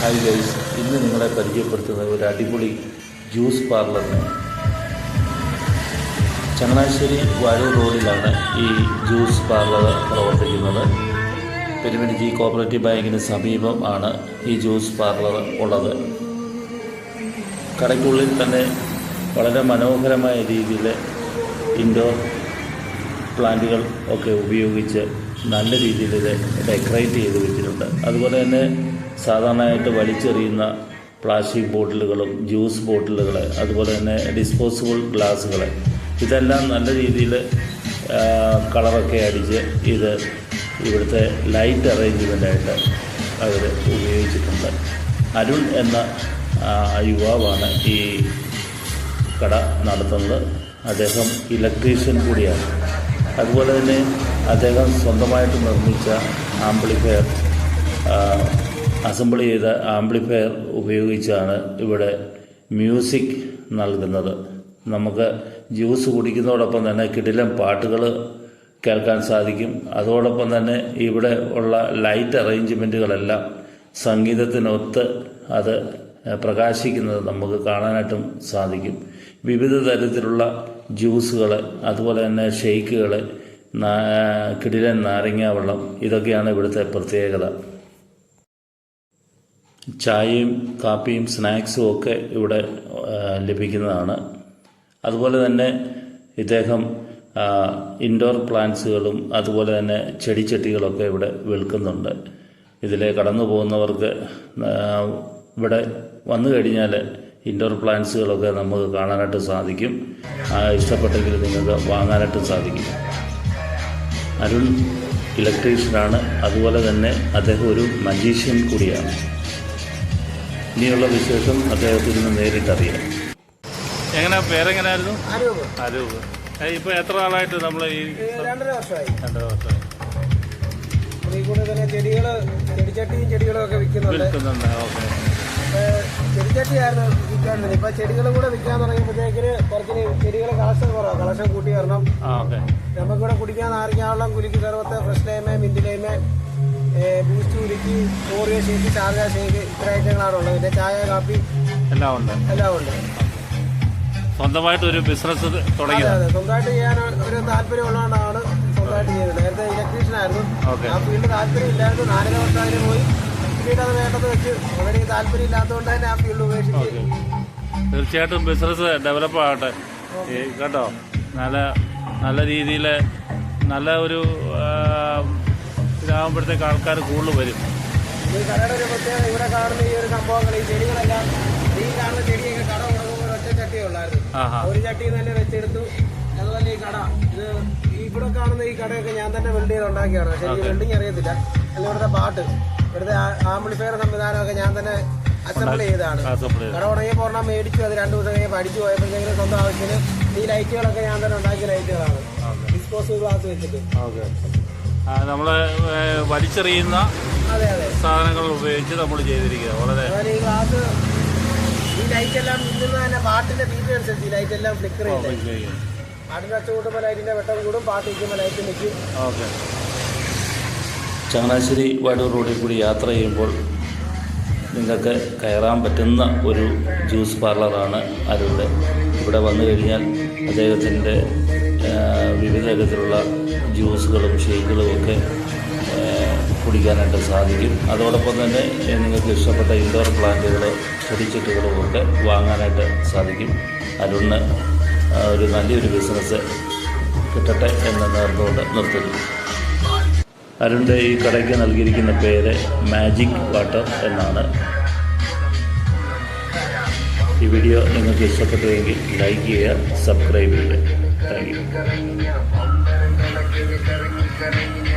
Hi guys ഇന്ന് നിങ്ങളെ പരിചയപ്പെടുത്തുന്നത് ഒരു അടിപൊളി ജ്യൂസ് പാർലറിന് ചങ്ങനാശ്ശേരി വാഴൂർ റോഡിലാണ് ഈ ജ്യൂസ് പാർലർ പ്രവർത്തിക്കുന്നത്. പെരുമിനിജി കോപ്പറേറ്റീവ് ബാങ്കിന് സമീപം ആണ് ഈ ജ്യൂസ് പാർലർ ഉള്ളത്. കടയ്ക്കുള്ളിൽ തന്നെ വളരെ മനോഹരമായ രീതിയിൽ ഇൻഡോർ പ്ലാന്റുകൾ ഒക്കെ ഉപയോഗിച്ച് നല്ല രീതിയിൽ ഇത് ഡെക്കറേറ്റ് ചെയ്ത് വെച്ചിട്ടുണ്ട്. അതുപോലെ തന്നെ സാധാരണയായിട്ട് വലിച്ചെറിയുന്ന പ്ലാസ്റ്റിക് ബോട്ടിലുകളും ജ്യൂസ് ബോട്ടിലുകൾ അതുപോലെ തന്നെ ഡിസ്പോസിബിൾ ഗ്ലാസ്സുകൾ ഇതെല്ലാം നല്ല രീതിയിൽ കളറൊക്കെ അടിച്ച് ഇത് ഇവിടുത്തെ ലൈറ്റ് അറേഞ്ച്മെന്റായിട്ട് അവർ ഉപയോഗിച്ചിട്ടുണ്ട്. അരുൺ എന്ന യുവാവാണ് ഈ കട നടത്തുന്നത്. അദ്ദേഹം ഇലക്ട്രീഷ്യൻ കൂടിയാണ്. അതുപോലെ തന്നെ അദ്ദേഹം സ്വന്തമായിട്ട് നിർമ്മിച്ച ആംപ്ലിഫയർ അസംബിൾ ചെയ്ത ആംപ്ലിഫയർ ഉപയോഗിച്ചാണ് ഇവിടെ മ്യൂസിക് നൽകുന്നത്. നമുക്ക് ജ്യൂസ് കുടിക്കുന്നതോടൊപ്പം തന്നെ കിടിലം പാട്ടുകൾ കേൾക്കാൻ സാധിക്കും. അതോടൊപ്പം തന്നെ ഇവിടെ ഉള്ള ലൈറ്റ് അറേഞ്ച്മെന്റുകളെല്ലാം സംഗീതത്തിനൊത്ത് അത് പ്രകാശിക്കുന്നത് നമുക്ക് കാണാനായിട്ടും സാധിക്കും. വിവിധ തരത്തിലുള്ള ജ്യൂസുകൾ അതുപോലെ തന്നെ ഷെയ്ക്കുകൾ കിടിലൻ നാരങ്ങാവെള്ളം ഇതൊക്കെയാണ് ഇവിടുത്തെ പ്രത്യേകത. ചായയും കാപ്പിയും സ്നാക്സും ഒക്കെ ഇവിടെ ലഭിക്കുന്നതാണ്. അതുപോലെ തന്നെ ഇദ്ദേഹം ഇൻഡോർ പ്ലാന്റ്സുകളും അതുപോലെ തന്നെ ചെടിച്ചട്ടികളൊക്കെ ഇവിടെ വിൽക്കുന്നുണ്ട്. ഇതിൽ കടന്നു പോകുന്നവർക്ക് ഇവിടെ വന്നു കഴിഞ്ഞാൽ ഇൻഡോർ പ്ലാന്റ്സുകളൊക്കെ നമുക്ക് കാണാനായിട്ട് സാധിക്കും. ഇഷ്ടപ്പെട്ടെങ്കിൽ നിങ്ങൾക്ക് വാങ്ങാനായിട്ട് സാധിക്കും. അരുൺ ഇലക്ട്രീഷ്യനാണ്. അതുപോലെ തന്നെ അദ്ദേഹം ഒരു മജീഷ്യൻ കൂടിയാണ്. ഇനിയുള്ള വിശേഷം അദ്ദേഹത്തിൽ നിന്ന് നേരിട്ടറിയാം എങ്ങനെ പേരെങ്ങനെയായിരുന്നു അരൂപ്. അരൂപ്. ഇപ്പൊ എത്ര നാളായിട്ട് നമ്മൾ ഈ രണ്ടര വർഷമായി. രണ്ടര വർഷമായി? ഇതിൽ കൂടെ തന്നെ ചെടികൾ ചെടിച്ചട്ടിയും ചെടികളും ഒക്കെ വിൽക്കുന്നുണ്ട്. വിൽക്കുന്നുണ്ട് ഓക്കെ. ഇപ്പൊ ചെടിച്ചട്ടിയായിരുന്നു വിൽക്കാറുണ്ട് ഇപ്പൊ ചെടികളും കൂടെ വിൽക്കാൻ തുടങ്ങിയപ്പോഴത്തേക്കിന് കുറച്ച് ചെടികൾ കളക്ഷൻ കുറവാണ് കളക്ഷൻ കൂട്ടി വരണം. നമുക്കിവിടെ കുടിക്കാൻ നാരങ്ങാവെള്ളം കുലുക്കി കറുവത്ത് fresh lime mint lime boost കുലുക്കി ഓറിയോ ഷേക്ക് ചാർജ ഷേക്ക് ഇത്ര ഐറ്റങ്ങളാണ് ഉള്ളത്. പിന്നെ ചായ കാപ്പി എല്ലാം ഉണ്ട്. എല്ലാം ഉണ്ട്. സ്വന്തമായിട്ട് ഒരു ബിസിനസ് തുടങ്ങി അതെ സ്വന്തമായിട്ട് ചെയ്യാൻ ഒരു താല്പര്യം ഉള്ളതുകൊണ്ടാണ് സ്വന്തമായിട്ട് ചെയ്തത് നേരത്തെ ഇലക്ട്രീഷ്യൻ ആയിരുന്നു. ആ ഫീൽഡ് താല്പര്യം ഇല്ലായിരുന്നു. നാലര വർഷം അതിന് പോയി. പിന്നീട് അത് വേണ്ടത് വെച്ച് വളരെ താല്പര്യം ഇല്ലാത്തതുകൊണ്ട് തന്നെ ആ ഫീൽഡ് ഉപേക്ഷിച്ചു തീർച്ചയായിട്ടും ബിസിനസ് ഡെവലപ്പ് ആകട്ടെ. കേട്ടോ നല്ല നല്ല രീതിയിൽ നല്ല ഒരു ഇതാകുമ്പോഴത്തേക്ക് ആൾക്കാർ കൂടുതൽ വരും. ഈ കടയുടെ ഒരു പ്രത്യേകത ഇവിടെ കാണുന്ന ഈ ഒരു സംഭവങ്ങൾ ഈ ചെടികളെല്ലാം ഈ കാണുന്ന ചെടിയൊക്കെ കട ഉണങ്ങുമ്പോൾ ഒറ്റ ചട്ടിയേ ഉള്ളായിരുന്നു. ആഹാ. ഒരു ചട്ടി തന്നെ വെച്ചെടുത്തു. അതുപോലെ ഈ കട ഇത് ഇവിടെ കാണുന്ന ഈ കടയൊക്കെ ഞാൻ തന്നെ ചെയ്ത് ഉണ്ടാക്കിയാണ് പക്ഷേ എനിക്ക് അറിയത്തില്ല. അല്ല ഇവിടുത്തെ പാട്ട് ഇവിടുത്തെ ആംപ്ലിഫയർ സംവിധാനമൊക്കെ ഞാൻ തന്നെ അസംബിൾ അസംബിൾ കട ഉണങ്ങിയപ്പോൾ ഒരെണ്ണം മേടിച്ചു അത് രണ്ടു ദിവസം കഴിഞ്ഞ് പഠിച്ചു പോയപ്പോഴത്തേക്കും സ്വന്തം ആവശ്യത്തിന് ഈ ലൈറ്റുകളൊക്കെ ഞാൻ തന്നെ ഉണ്ടാക്കിയ ലൈറ്റുകളാണ് ഡിസ്പോസിബിൾ ഗ്ലാസ് വെച്ചിട്ട്. നമ്മൾ വലിച്ചെറിയുന്ന സാധനങ്ങൾ ഉപയോഗിച്ച് നമ്മൾ ചെയ്തിരിക്കുക വളരെ ഈ ലൈറ്റ് എല്ലാം തന്നെ പാട്ടിന്റെ ബീറ്റ് അനുസരിച്ച് ഈ ലൈറ്റ് എല്ലാം ഫ്ലിക്കർ ചെയ്യില്ലേ? പാട്ടിന്റെ അച്ഛ കൂട്ടുമ്പോൾ ലൈറ്റിന്റെ വെട്ടം കൂടും പാട്ട് ലൈറ്റ് നിൽക്കും. ഓക്കെ. ചങ്ങനാശ്ശേരി വടൂർ റോഡിൽ കൂടി യാത്ര ചെയ്യുമ്പോൾ നിങ്ങൾക്ക് കയറാൻ പറ്റുന്ന ഒരു ജ്യൂസ് പാർലറാണ് അരുടെ ഇവിടെ വന്നു കഴിഞ്ഞാൽ അദ്ദേഹത്തിന്റെ വിവിധ തരത്തിലുള്ള ജ്യൂസുകളും ഷേക്കുകളും ഒക്കെ കുടിക്കാനായിട്ട് സാധിക്കും. അതോടൊപ്പം തന്നെ നിങ്ങൾക്ക് ഇഷ്ടപ്പെട്ട ഇൻഡോർ പ്ലാന്റുകൾ ചെടിച്ചെട്ടുകളും ഒക്കെ വാങ്ങാനായിട്ട് സാധിക്കും. അരുണ് ഒരു നല്ലൊരു ബിസിനസ് കിട്ടട്ടെ എന്ന് നേർന്നുകൊണ്ട് നിർത്തുന്നു. അരുണിന്റെ ഈ കടയ്ക്ക് നൽകിയിരിക്കുന്ന പേര് മാജിക് വാട്ടർ എന്നാണ്. ഈ വീഡിയോ നിങ്ങൾക്ക് ഇഷ്ടപ്പെട്ടുവെങ്കിൽ ലൈക്ക് ചെയ്യുക സബ്സ്ക്രൈബ് ചെയ്യുക. Thank you Ukraine.